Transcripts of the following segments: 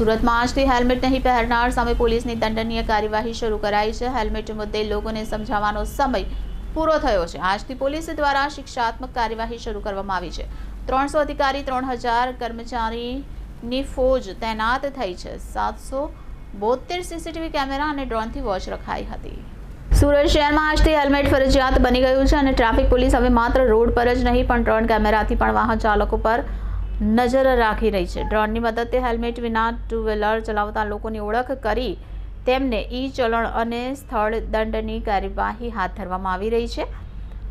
સુરતમાં આજથી હેલ્મેટ નહીં પહેરનાર સામે પોલીસની દંડનીય કાર્યવાહી શરૂ કરાઈ છે. હેલ્મેટ મુદ્દે લોકોને સમજાવવાનો સમય પૂરો થયો છે. આજથી પોલીસ દ્વારા શિક્ષાત્મક કાર્યવાહી શરૂ કરવામાં આવી છે. ત્રણસો અધિકારી, ત્રણ હજાર કર્મચારીની ફોજ તૈનાત થઈ છે. સાતસો બોતેર સીસીટીવી કેમેરા અને ડ્રોનથી વોચ રખાઈ હતી. સુરત શહેરમાં આજથી હેલ્મેટ ફરજિયાત બની ગયું છે અને ટ્રાફિક પોલીસ હવે માત્ર રોડ પર જ નહીં, પણ ડ્રોન કેમેરાથી પણ વાહન ચાલકો પર નજર રાખી રહી છે. ડ્રોનની મદદથી હેલ્મેટ વિના ટુ વ્હીલર ચલાવતા લોકોની ઓળખ કરી તેમને ઈ ચલણ અને સ્થળ દંડની કાર્યવાહી હાથ ધરવામાં આવી રહી છે.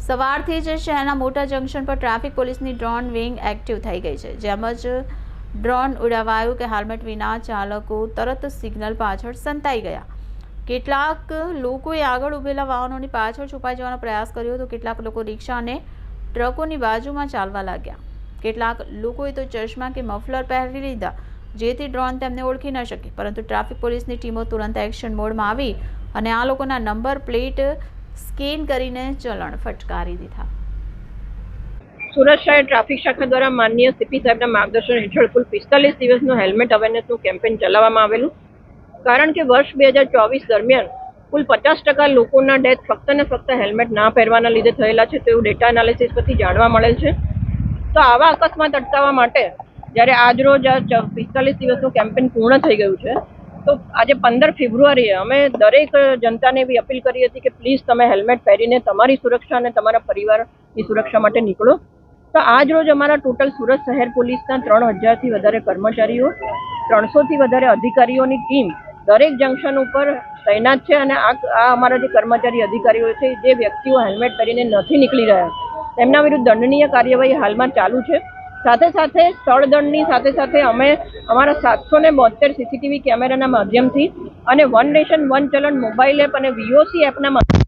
સવારથી જ શહેરના મોટા જંકશન પર ટ્રાફિક પોલીસની ડ્રોન વિંગ એક્ટિવ થઈ ગઈ છે. જેમ જ ડ્રોન ઉડાવાયું કે હેલ્મેટ વિના ચાલકો તરત સિગ્નલ પાછળ સંતાઈ ગયા. કેટલાક લોકોએ આગળ ઊભેલા વાહનોની પાછળ છુપાઈ જવાનો પ્રયાસ કર્યો તો કેટલાક લોકો રિક્ષા અને ટ્રકોની બાજુમાં ચાલવા લાગ્યા. કેટલાક લોકોએ તો ચશ્મા કે મફલર પહેરી લીધા, જેથી ડ્રોન તેમને ઓળખી ન શકે. પરંતુ ટ્રાફિક પોલીસની ટીમો તુરંત એક્શન મોડમાં આવી અને આ લોકોના નંબર પ્લેટ સ્કેન કરીને ચલણ ફટકારી દીધા. સુરત શહેર ટ્રાફિક શાખા દ્વારા માનનીય સીપી સાહેબના માર્ગદર્શન હેઠળ કુલ પિસ્તાલીસ દિવસનું હેલ્મેટ અવેરનેસનું કેમ્પેન ચલાવવામાં આવેલું. કારણ કે વર્ષ બે હજાર ચોવીસ દરમિયાન કુલ પચાસ ટકા લોકોના ડેથ ફક્ત ને ફક્ત હેલ્મેટ ના પહેરવાના લીધે થયેલા છે તેવું ડેટા એનાલિસિસ પરથી જાણવા મળેલ છે. તો આવા અકસ્માત અટકાવવા માટે જ્યારે આજરોજ આ પિસ્તાલીસ દિવસનું કેમ્પેન પૂર્ણ થઈ ગયું છે, તો આજે પંદર ફેબ્રુઆરીએ અમે દરેક જનતાને એવી અપીલ કરી હતી કે પ્લીઝ તમે હેલ્મેટ પહેરીને તમારી સુરક્ષા અને તમારા પરિવારની સુરક્ષા માટે નીકળો. તો આજ રોજ અમારા ટોટલ સુરત શહેર પોલીસના ત્રણ હજારથી વધારે કર્મચારીઓ, ત્રણસોથી વધારે અધિકારીઓની ટીમ દરેક જંકશન ઉપર તૈનાત છે અને આ આ અમારા જે કર્મચારી અધિકારીઓ છે, જે વ્યક્તિઓ હેલ્મેટ પહેરીને નથી નીકળી રહ્યા તેમના વિરુદ્ધ દંડનીય કાર્યવાહી હાલમાં ચાલુ છે. સાથે સાથે સ્થળ દંડની સાથે સાથે અમે અમારા સાતસો ને બોતેર સીસીટીવી કેમેરાના માધ્યમથી અને વન નેશન વન ચલણ મોબાઈલ એપ અને વીઓસી એપના માધ્યમથી